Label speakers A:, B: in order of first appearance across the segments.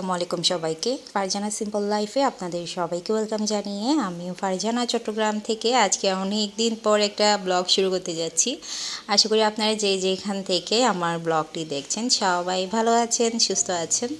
A: আসসালামু আলাইকুম সবাইকে। ফারজানা সিম্পল লাইফে আপনাদের সবাইকে ওয়েলকাম জানিয়ে আমি ফারজানা চট্টগ্রাম থেকে আজকে অনেক দিন পর একটা ব্লগ শুরু করতে যাচ্ছি। আশা করি আপনারা যে যেখান থেকে আমার ব্লগটি দেখছেন সবাই ভালো আছেন, সুস্থ আছেন।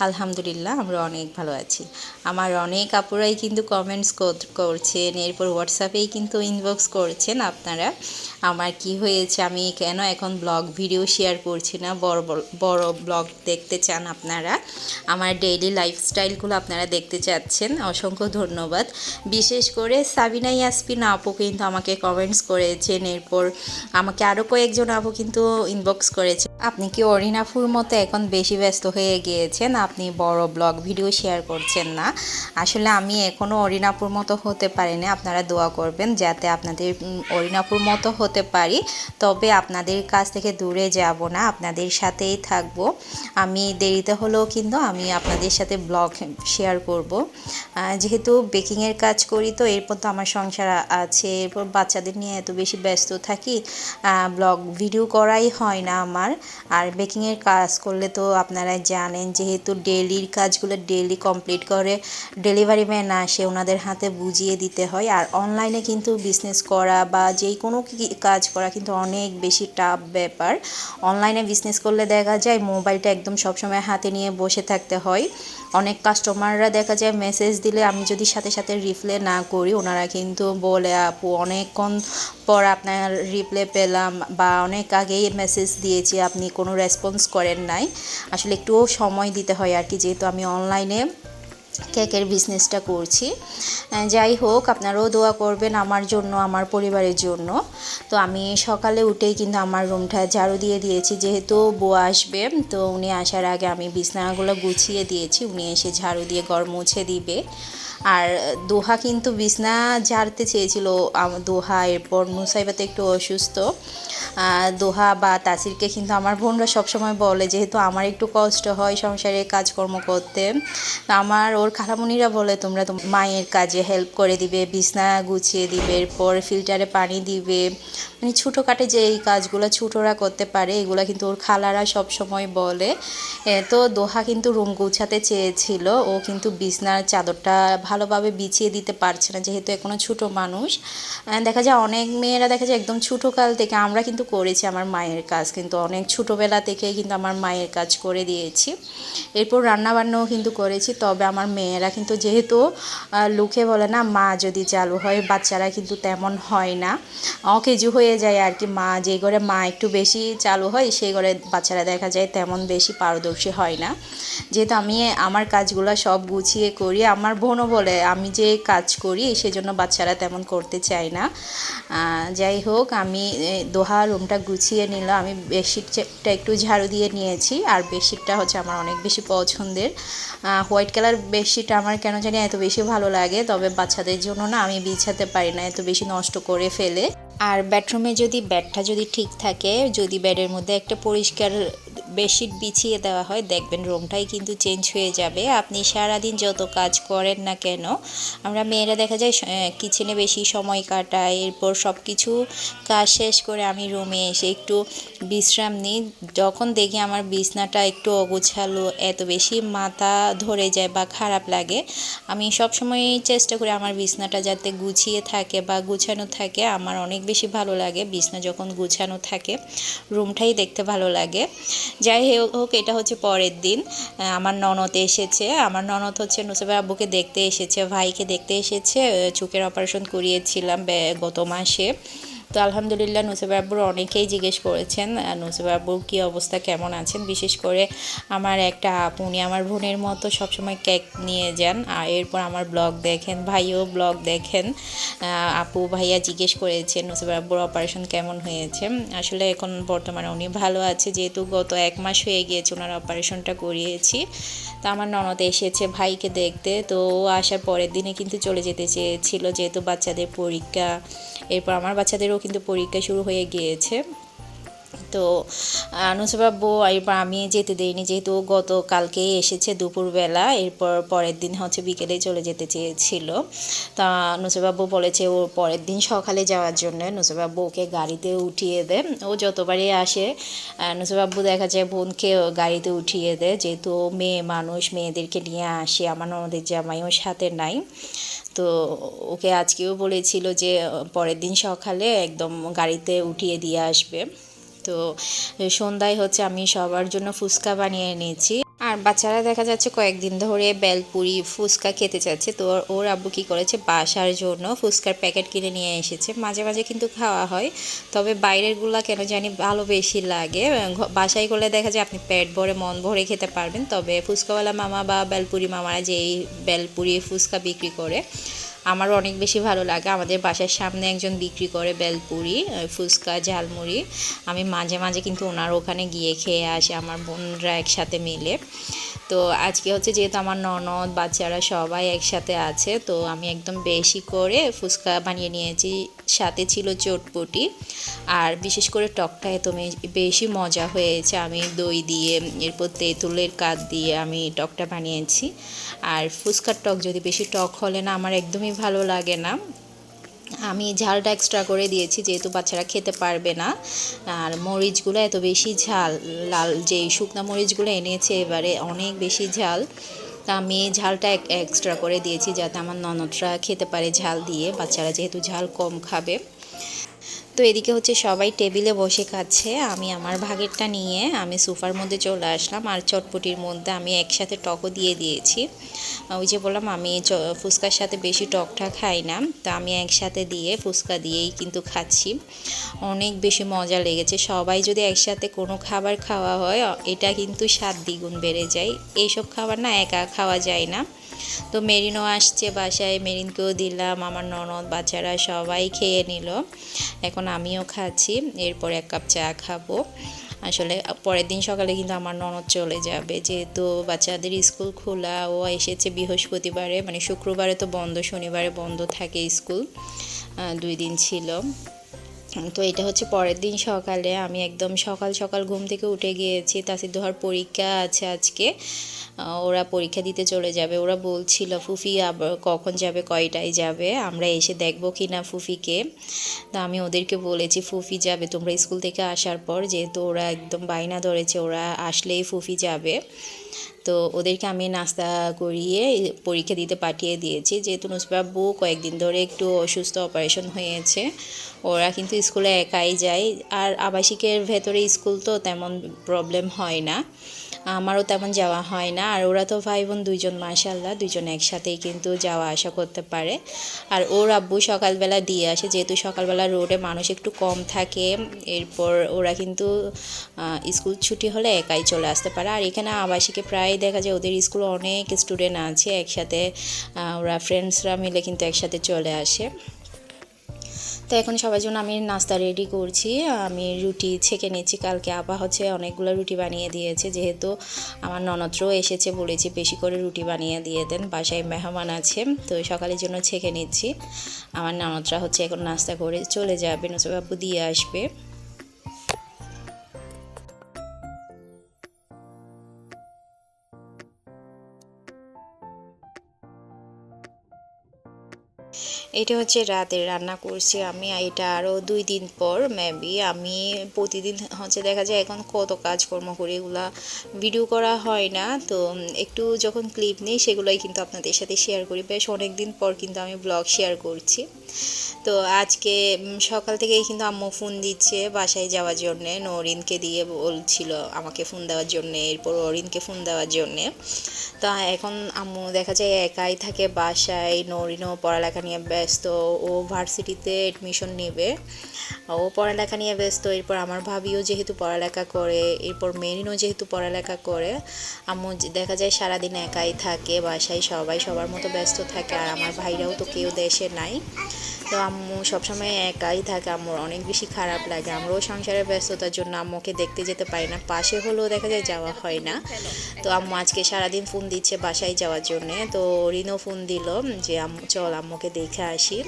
A: আলহামদুলিল্লাহ, আমরা অনেক ভালো আছি। আমার অনেক আপুরাই কিন্তু কমেন্টস করছেন, এরপর হোয়াটসঅ্যাপেই কিন্তু ইনবক্স করছেন আপনারা। আমার কি হয়েছে, আমি কেন এখন ব্লগ ভিডিও শেয়ার করছি না? বড়, বড়- ব্লগ দেখতে চান আপনারা? আমার ডেইলি লাইফস্টাইলগুলো আপনারা দেখতে চাচ্ছেন, অসংখ্য ধন্যবাদ। বিশেষ করে সাবিনা ইয়াসপিন আপু কিন্তু আমাকে কমেন্টস করেছেন, এরপর আমাকে আরও কয়েকজন আপু কিন্তু ইনবক্স করেছে। আপনি কি অরিনাফুর মতো এখন বেশি ব্যস্ত হয়ে গিয়েছেন? আপনি বড় ব্লগ ভিডিও শেয়ার করছেন না। আসলে আমি এখনও অরিনাপুর মতো হতে পারিনি, আপনারা দোয়া করবেন যাতে আপনাদের অরিনাপুর মতো হতে পারি। তবে আপনাদের কাছ থেকে দূরে যাব না, আপনাদের সাথেই থাকব। আমি দেরিতে হলেও কিন্তু আমি আপনাদের সাথে ব্লগ শেয়ার করব। যেহেতু বেকিংয়ের কাজ করি তো এরপর তো আমার সংসার আছে, এরপর বাচ্চাদের নিয়ে এত বেশি ব্যস্ত থাকি ব্লগ ভিডিও করাই হয় না আমার। আর বেকিংয়ের কাজ করলে তো আপনারা জানেন, যেহেতু ডেলির কাজগুলো ডেলি কমপ্লিট করে ডেলিভারি ম্যান আসে, ওনাদের হাতে বুঝিয়ে দিতে হয়। আর অনলাইনে কিন্তু বিজনেস করা বা যেই কোনো কাজ করা কিন্তু অনেক বেশি টাফ ব্যাপার। অনলাইনে বিজনেস করলে দেখা যায়, মোবাইলটা একদম সবসময় হাতে নিয়ে বসে থাকতে হয়। অনেক কাস্টমাররা দেখা যায় মেসেজ দিলে আমি যদি সাথে সাথে রিপ্লে না করি, ওনারা কিন্তু বলে, আপু, অনেকক্ষণ পর আপনার রিপ্লে পেলাম বা অনেক আগেই মেসেজ দিয়েছি, আপনি কোনো রেসপন্স করেন নাই। আসলে একটুও সময় দিতে হয় আর কি, যেহেতু আমি অনলাইনে কেকের বিজনেসটা করছি। যাই হোক, আপনারাও দোয়া করবেন আমার জন্য, আমার পরিবারের জন্য। তো আমি সকালে উঠেই কিন্তু আমার রুমটা ঝাড়ু দিয়ে দিয়েছি। যেহেতু বউ আসবে, তো উনি আসার আগে আমি বিছনাগুলো গুছিয়ে দিয়েছি। উনি এসে ঝাড়ু দিয়ে ঘর মুছে দিবে। আর দোহা কিন্তু বিছনা ঝাড়তে চেয়েছিল দোহা, এরপর মুসাইবাতে একটু অসুস্থ। দোহা বা তাসিরকে কিন্তু আমার বোনরা সবসময় বলে, যেহেতু আমার একটু কষ্ট হয় সংসারে কাজকর্ম করতে আমার ওর খালামুনিরা বলে, তোমরা তো মায়ের কাজে হেল্প করে দিবে, বিছনা গুছিয়ে দিবে, এরপর ফিল্টারে পানি দিবে। মানে ছোটোখাটো যে এই কাজগুলো ছোটোরা করতে পারে, এগুলো কিন্তু ওর খালারা সব সময় বলে তো দোহা কিন্তু রুম গুছাতে চেয়েছিল, ও কিন্তু বিছনার চাদরটা ভালোভাবে বিছিয়ে দিতে পারছে না, যেহেতু এখনও ছোটো মানুষ। দেখা যায় অনেক মেয়েরা দেখা যায় একদম ছোটো কাল থেকে, আমরা কিন্তু করেছি আমার মায়ের কাজ। কিন্তু অনেক ছোটোবেলা থেকে কিন্তু আমার মায়ের কাজ করে দিয়েছি। এরপর রান্নাবান্নাও কিন্তু করেছি। তবে আমার মেয়েরা কিন্তু যেহেতু লোকে বলে না, মা যদি চালু হয়, বাচ্চারা কিন্তু তেমন হয় না। অকেজু হয়ে যায় আর কি, মা যে ঘরে মা একটু বেশি চালু হয়, সেই ঘরে বাচ্চারা দেখা যায় তেমন বেশি পারদর্শী হয় না। যেহেতু আমি আমার কাজগুলো সব গুছিয়ে করি, আমার বোনও বলে, আমি যে কাজ করি, সেজন্য বাচ্চারা তেমন করতে চায় না। যাই হোক, আমি দোহা রুমটা গুছিয়ে নিল আমি বেডশিটটা একটু ঝাড়ু দিয়ে নিয়েছি। আর বেডশিটটা হচ্ছে আমার অনেক বেশি পছন্দের। হোয়াইট কালার বেডশিট আমার কেন জানি এত বেশি ভালো লাগে, তবে বাচ্চাদের জন্য না আমি বিছাতে পারি না, এত বেশি নষ্ট করে ফেলে। আর বেডরুমে যদি বেডটা যদি ঠিক থাকে, যদি বেডের মধ্যে একটা পরিষ্কার বেডশিট বিছিয়ে দেওয়া হয়, দেখবেন রুমটাই কিন্তু চেঞ্জ হয়ে যাবে। আপনি সারাদিন যত কাজ করেন না কেন, আমরা মেয়েরা দেখা যায় কিচেনে বেশি সময় কাটাই, এরপর সব কিছু কাজ শেষ করে আমি রুমে এসে একটু বিশ্রাম নিই। যখন দেখি আমার বিছনাটা একটু অগোছালো, এত বেশি মাথা ধরে যায় বা খারাপ লাগে, আমি সব সময় চেষ্টা করি আমার বিছনাটা যাতে গুছিয়ে থাকে বা গুছানো থাকে। আমার অনেক বেশি ভালো লাগে, বিছনা যখন গুছানো থাকে, রুমটাই দেখতে ভালো লাগে। যাই হোক, এটা হচ্ছে পরের দিন। আমার ননদ এসেছে। আমার ননদ হচ্ছে নুসেফের আব্বুকে দেখতে এসেছে, ভাইকে দেখতে এসেছে। চোখের অপারেশন করিয়েছিলাম গত মাসে। তো আলহামদুলিল্লাহ নুসেব আব্বুর অনেকেই জিজ্ঞেস করেছেন নুসেব আব্বুর কী অবস্থা, কেমন আছেন? বিশেষ করে আমার একটা আপু, উনি আমার বোনের মতো সবসময় কেক নিয়ে যান। আর এরপর আমার ব্লগ দেখেন, ভাইও ব্লগ দেখেন। আপু, ভাইয়া জিজ্ঞেস করেছেন, নুসেব আব্বুর অপারেশন কেমন হয়েছে? আসলে এখন বর্তমানে উনি ভালো আছে, যেহেতু গত এক মাস হয়ে গিয়েছে ওনার অপারেশনটা করিয়েছি। তো আমার ননদ এসেছে ভাইকে দেখতে, তো ও আসার পরের দিনে কিন্তু চলে যেতে চেয়েছিল, যেহেতু বাচ্চাদের পরীক্ষা। এরপর আমার বাচ্চাদেরও কিন্তু পরীক্ষা শুরু হয়ে গিয়েছে। তো নুসবাব্বু এরপর আমি যেতে দেইনি যেহেতু গতকালকেই এসেছে দুপুরবেলা, এরপর পরের দিন হচ্ছে বিকেলে চলে যেতে চেয়েছিল। তা নুসবাব্বু বলেছে ও পরের দিন সকালে যাওয়ার জন্য। নুসবাব্বু ওকে গাড়িতে উঠিয়ে দেয় ও যতবারই আসে নুসবাব্বু দেখা যায় বোনকে গাড়িতে উঠিয়ে দেয় যেহেতু মেয়ে মানুষ, মেয়েদেরকে নিয়ে আসে, আমার ননদের জামাইও সাথে নাই। তো ওকে আজকেও বলেছিল যে, পরের দিন সকালে একদম গাড়িতে উঠিয়ে দিয়ে আসবে। তো সন্ধ্যায় হচ্ছে আমি সবার জন্য ফুচকা বানিয়ে আর বাচ্চারা দেখা যাচ্ছে কয়েকদিন ধরে বেলপুরি, ফুচকা খেতে চাচ্ছে তো ওর আব্বু কী করেছে? বাসার জন্য ফুচকার প্যাকেট কিনে নিয়ে এসেছে। মাঝে মাঝে কিন্তু খাওয়া হয়। তবে বাইরেরগুলা কেন জানি ভালো বেশি লাগে। বাসায় করলে দেখা যায় আপনি পেট ভরে, মন ভরে খেতে পারবেন। তবে ফুচকাওয়ালা মামা বা বেলপুরি মামারা যেই বেলপুরি ফুচকা বিক্রি করে আমারও অনেক বেশি ভালো লাগে। আমাদের বাসার সামনে একজন বিক্রি করে বেলপুরি ফুচকা, ঝালমুড়ি। আমি মাঝে মাঝে কিন্তু ওনার ওখানে গিয়ে খেয়ে আসি, আমার বোনরা একসাথে মিলে। তো আজকে হচ্ছে যেহেতু আমার ননদ, বাচ্চারা সবাই একসাথে আছে, তো আমি একদম বেশি করে ফুচকা বানিয়ে নিয়েছি। সাথে ছিল চটপটি আর বিশেষ করে টকটা এত বেশি মজা হয়েছে। আমি দই দিয়ে, এরপর তেঁতুলের কাঠ দিয়ে আমি টকটা বানিয়েছি। আর ফুচকার টক যদি বেশি টক হলে না, আমার একদমই ভালো লাগে না। আমি ঝালটা এক্সট্রা করে দিয়েছি, যেহেতু বাচ্চারা খেতে পারবে না। আর মরিচগুলো এত বেশি ঝাল, লাল যে শুকনা মরিচগুলো এনেছে এবারে অনেক বেশি ঝাল। তা আমি ঝালটা এক্সট্রা করে দিয়েছি যাতে আমার ননদরা খেতে পারে ঝাল দিয়ে। বাচ্চারা যেহেতু ঝাল কম খাবে। তো এদিকে হচ্ছে সবাই টেবিলে বসে খাচ্ছে, আমি আমার ভাগেরটা নিয়ে আমি সোফার মধ্যে চলে আসলাম আর চটপটির মধ্যে আমি একসাথে টকও দিয়ে দিয়েছি। ওই যে বললাম আমি ফুচকার সাথে বেশি টকটা খাই না, তা আমি একসাথে দিয়ে ফুচকা দিয়েই কিন্তু খাচ্ছি। অনেক বেশি মজা লেগেছে, সবাই যদি একসাথে কোনো খাবার খাওয়া হয়, এটা কিন্তু স্বাদ দ্বিগুণ বেড়ে যায়। এইসব খাবার না একা খাওয়া যায় না। তো মেরিনও আসছে বাসায়, মেরিনকেও দিলাম, আমার ননদ, বাচ্চারা সবাই খেয়ে নিল। এখন আমিও খাচ্ছি, এরপর এক কাপ চা খাব। আসলে পরের দিন সকালে কিন্তু আমার ননদ চলে যাবে, যেহেতু বাচ্চাদের স্কুল খোলা, ও এসেছে বৃহস্পতিবারে মানে শুক্রবারে তো বন্ধ, শনিবারে বন্ধ থাকে স্কুল। দুই দিন ছিল। তো এটা হচ্ছে পরের দিন সকালে। আমি একদম সকাল সকাল ঘুম থেকে উঠে গিয়েছি। তাসির দোহার পরীক্ষা আছে আজকে। ওরা পরীক্ষা দিতে চলে যাবে। ওরা বলছিল, ফুফি আবার কখন যাবে, কয়টায় যাবে? আমরা এসে দেখব কি না ফুফিকে। তা আমি ওদেরকে বলেছি, ফুফি যাবে। তোমরা স্কুল থেকে আসার পর, যেহেতু ওরা একদম বাইনা ধরেছে, ওরা আসলেই ফুফি যাবে। তো ওদেরকে আমি নাস্তা করিয়ে পরীক্ষা দিতে পাঠিয়ে দিয়েছি। যেহেতু নুসবাবু কয়েকদিন ধরে একটু অসুস্থ অপারেশন হয়েছে, ওরা কিন্তু স্কুলে একাই যায়। আর আবাসিকের ভেতরে স্কুল তো তেমন প্রবলেম হয় না। আমারও তেমন যাওয়া হয় না। আর ওরা তো ভাই বোন দুইজন মাসাল্লাহ দুইজন একসাথেই কিন্তু যাওয়া আসা করতে পারে। আর ওর আব্বু সকালবেলা দিয়ে আসে, যেহেতু সকালবেলা রোডে মানুষ একটু কম থাকে, এরপর ওরা কিন্তু স্কুল ছুটি হলে একাই চলে আসতে পারে। আর এখানে আবাসিকে প্রায় দেখা যায়, ওদের স্কুলে অনেক স্টুডেন্ট আছে, একসাথে ওরা ফ্রেন্ডসরা মিলে কিন্তু একসাথে চলে আসে। তো এখন সবার জন্য আমি নাস্তা রেডি করছি। আমি রুটি ছেঁকে নিচ্ছি কালকে আবার হচ্ছে অনেকগুলো রুটি বানিয়ে দিয়েছে। যেহেতু আমার ননদরাও এসেছে বলেছি বেশি করে রুটি বানিয়ে দিয়ে দেন। বাসায় মেহমান আছে। তো সকালের জন্য ছেঁকে নিচ্ছি। আমার ননদরা হচ্ছে এখন নাস্তা করে চলে যাবে। নসবাবু দিয়ে আসবে। এটা হচ্ছে রাতের রান্না করছি আমি এটা আরও দুই দিন পর মেবি আমি প্রতিদিন হচ্ছে দেখা যায় এখন কত কাজকর্ম করি এগুলা ভিডিও করা হয় না। তো একটু যখন ক্লিপ নিই সেগুলোই কিন্তু আপনাদের সাথে শেয়ার করি। বেশ অনেক দিন পর কিন্তু আমি ব্লগ শেয়ার করছি। তো আজকে সকাল থেকেই কিন্তু আম্মু ফোন দিচ্ছে বাসায় যাওয়ার জন্যে, নরিনকে দিয়ে বলছিল আমাকে ফোন দেওয়ার জন্যে, এরপর অরিনকে ফোন দেওয়ার জন্যে। তা এখন আম্মু দেখা যায় একাই থাকে বাসায়, নরিনও পড়ালেখা নিয়ে ও ভার্সিটিতে অ্যাডমিশন নেবে। ও পড়ালেখা নিয়ে ব্যস্ত, এরপর আমার ভাবিও যেহেতু পড়ালেখা করে, এরপর মেরিনও যেহেতু পড়ালেখা করে, আম্মু দেখা যায় সারাদিন একাই থাকে, বাসায় সবাই সবার মতো ব্যস্ত থাকে, আর আমার ভাইরাও তো কেউ দেশে নাই। তো আম্মু সবসময় একাই থাকে, আম্মুর অনেক বেশি খারাপ লাগে। আমরাও সংসারের ব্যস্ততার জন্য আম্মুকে দেখতে যেতে পারি না। পাশে হলেও দেখা যায় যাওয়া হয় না। তো আম্মু আজকে সারাদিন ফোন দিচ্ছে বাসায় যাওয়ার জন্যে। তো রিনও ফোন দিল যে, আম্মু, চল আম্মুকে দেখে আসি।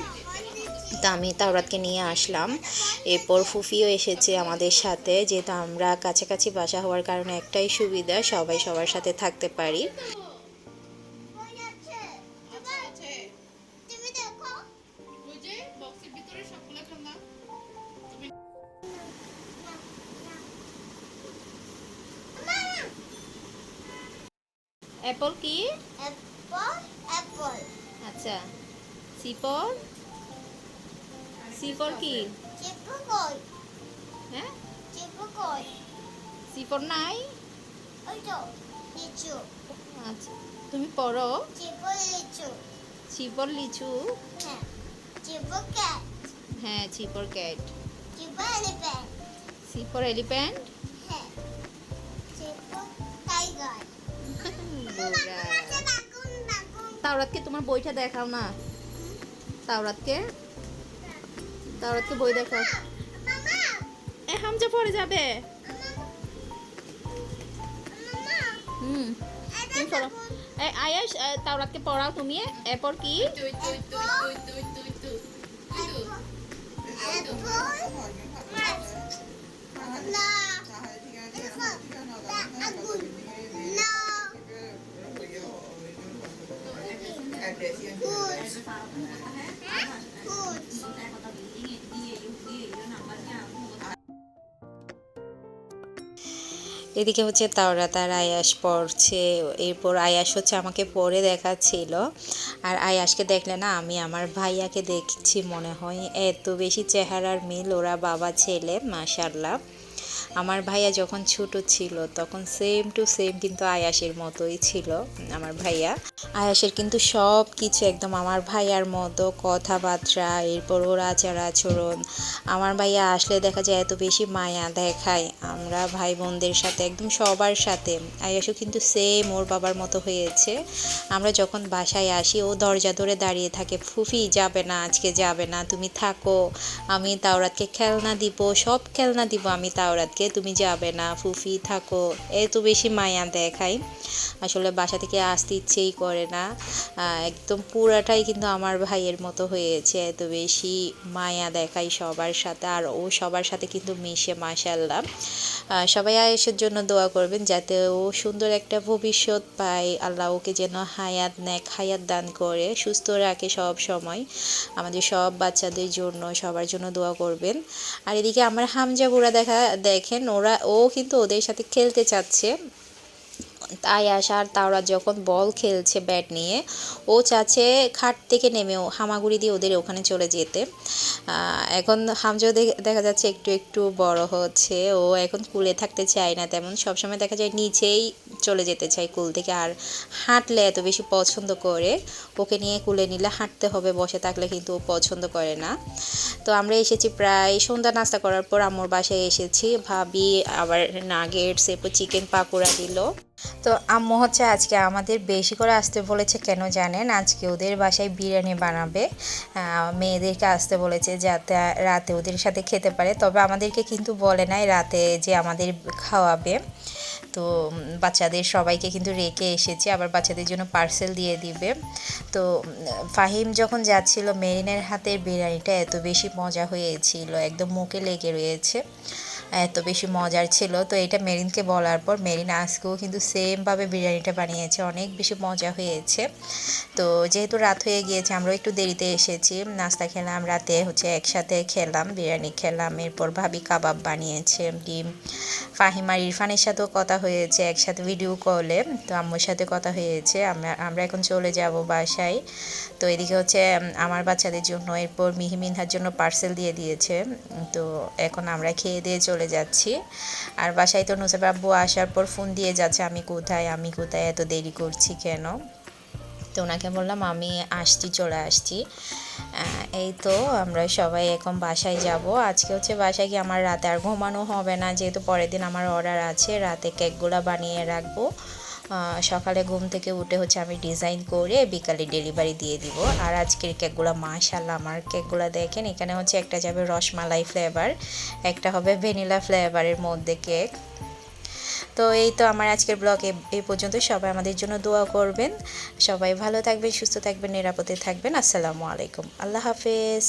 A: তা আমি তাওরাতকে নিয়ে আসলাম। এরপর ফুফিও এসেছে আমাদের সাথে। যেহেতু আমরা কাছাকাছি বাসা হওয়ার কারণে একটাই সুবিধা, সবাই সবার সাথে থাকতে পারি।
B: বক্সের
A: অ্যাপল কি? আচ্ছা। সিপর সিপর কি?
C: চিপকই
A: হ্যাঁ? নাই? আচ্ছা। তুমি পড়ো।
C: লিচু।
A: চিপর লিচু?
C: হ্যাঁ।
A: হ্যাঁ C for cat C for elephant তাওরাতকে তোমার বইটা দেখাও না। তাওরাতকে? তাওরাতকে বই দেখাও। এ হামজা পড়ে যাবে। হুম তুমি পড়ো। এ আয়াস তাওরাতকে পড়াও তুমি। এরপর কি?
C: Food. Food.
A: এদিকে হচ্ছে তাওরা, তার আয়াস পড়ছে, এরপর আয়াস হচ্ছে আমাকে পড়ে দেখাচ্ছিল। আর আয়াসকে দেখলে না, আমি আমার ভাইয়াকে দেখছি মনে হয়। এত বেশি চেহারার মিল, ওরা বাবা, ছেলে মাশাল্লাহ আমার ভাইয়া যখন ছোট ছিল, তখন সেম টু সেম কিন্তু আয়াসের মতোই ছিল আমার ভাইয়া। আয়াসের কিন্তু সব কিছু একদম আমার ভাইয়ার মতো, কথাবার্তা, এরপর ওর আচার আচরণ। আমার ভাইয়া আসলে দেখা যায় এত বেশি মায়া দেখায়। আমরা ভাই বোনদের সাথে, একদম সবার সাথে। আয়াসও কিন্তু সেম ওর বাবার মতো হয়েছে। আমরা যখন বাসায় আসি, ও দরজা ধরে দাঁড়িয়ে থাকে, ফুফি, যাবে না, আজকে যাবে না, তুমি থাকো। আমি তাওরাতকে খেলনা দিব, সব খেলনা দিব আমি তাওরাতকে। তুমি যাবে না ফুফি থাকো এত বেশি মায়া দেখায়। আসলে বাসা থেকে আসতে ইচ্ছেই করে না। একদম পুরাটাই কিন্তু আমার ভাইয়ের মতো হয়েছে এত বেশি মায়া দেখায় সবার সাথে আর ও সবার সাথে কিন্তু মিশে মাশাল্লাহ আহ, সবাই আয়েসের জন্য দোয়া করবেন যাতে ও সুন্দর একটা ভবিষ্যৎ পায়। আল্লাহ ওকে যেন হায়াত নেক হায়াত দান করে সুস্থ রাখে সব সময়। আমাদের সব বাচ্চাদের জন্য সবার জন্য দোয়া করবেন। আর এদিকে আমার হামজা বুড়া দেখা দেখেন, ওরা, ও কিন্তু ওদের সাথে খেলতে চাচ্ছে। তাই আসার তাওরা যখন বল খেলছে ব্যাট নিয়ে, ও চাচ্ছে খাট থেকে নেমেও হামাগুড়ি দিয়ে ওদের ওখানে চলে যেতে। এখন হামজো দেখা যাচ্ছে একটু একটু বড় হচ্ছে। ও এখন কুলে থাকতে চায় না তেমন। সবসময় দেখা যায় নিচেই চলে যেতে চায় কুল থেকে। আর হাঁটলে এত বেশি পছন্দ করে, ওকে নিয়ে কুলে নিলে হাঁটতে হবে, বসে থাকলে কিন্তু ও পছন্দ করে না। তো আমরা এসেছি প্রায় সন্ধ্যা নাস্তা করার পর আম্মুর বাসায় এসেছি। ভাবি আবার নাগেটস এরপর চিকেন পাকোড়া দিল। তো আম্মু হচ্ছে আজকে আমাদের বেশি করে আসতে বলেছে কেন জানেন? আজকে ওদের বাসায় বিরিয়ানি বানাবে। মেয়েদেরকে আসতে বলেছে যাতে রাতে ওদের সাথে খেতে পারে। তবে আমাদেরকে কিন্তু বলে নাই রাতে যে আমাদের খাওয়াবে। তো বাচ্চাদের সবাইকে কিন্তু রেখে এসেছি, আবার বাচ্চাদের জন্য পার্সেল দিয়ে দিবে। তো, ফাহিম যখন যাচ্ছিল, মেরিনের হাতের বিরিয়ানিটা এত বেশি মজা হয়েছিল, একদম মুখে লেগে রয়েছে। এত বেশি মজার ছিল। তো এটা মেরিনকে বলার পর মেরিন আজকেও কিন্তু সেমভাবে বিরিয়ানিটা বানিয়েছে। অনেক বেশি মজা হয়েছে। তো যেহেতু রাত হয়ে গিয়েছে, আমরাও একটু দেরিতে এসেছি। নাস্তা খেলাম, রাতে হচ্ছে একসাথে খেলাম, বিরিয়ানি খেলাম, এরপর ভাবি কাবাব বানিয়েছে, ডিম। ফাহিম আর ইরফানের সাথেও কথা হয়েছে, একসাথে ভিডিও কলে তো আম্মুর সাথে কথা হয়েছে, আমরা আমরা এখন চলে যাব বাসায়। তো এদিকে হচ্ছে, আমার বাচ্চাদের জন্য, এরপর মিহি মিনহার জন্য পার্সেল দিয়ে দিয়েছে। তো এখন আমরা খেয়ে দিয়ে চলে যাচ্ছি। আর বাসায় তো নুসাফ আব্বু আসার পর ফোন দিয়ে যাচ্ছে, আমি কোথায়? আমি কোথায়? এত দেরি করছি কেন? তো ওনাকে বললাম, আমি আসছি, চলে আসছি। এই তো আমরা সবাই এখন বাসায় যাব। আজকে হচ্ছে বাসায় কি আমার রাতে আর ঘুমানো হবে না, যেহেতু পরের দিন আমার অর্ডার আছে, রাতে কেকগুলো বানিয়ে রাখব। সকালে ঘুম থেকে উঠে হচ্ছে আমি ডিজাইন করে বিকালে ডেলিভারি দিয়ে দিব। আর আজকের কেকগুলো মাশাল্লাহ আমার কেকগুলো দেখেন, এখানে হচ্ছে একটা যাবে রসমালাই ফ্লেভার একটা হবে ভ্যানিলা ফ্লেভারের মধ্যে কেক তো এই তো আমার আজকের ব্লগ এই পর্যন্ত, সবাই আমাদের জন্য দোয়া করবেন। সবাই ভালো থাকবেন, সুস্থ থাকবেন, নিরাপদে থাকবেন। আসসালামু আলাইকুম। আল্লাহ হাফেজ।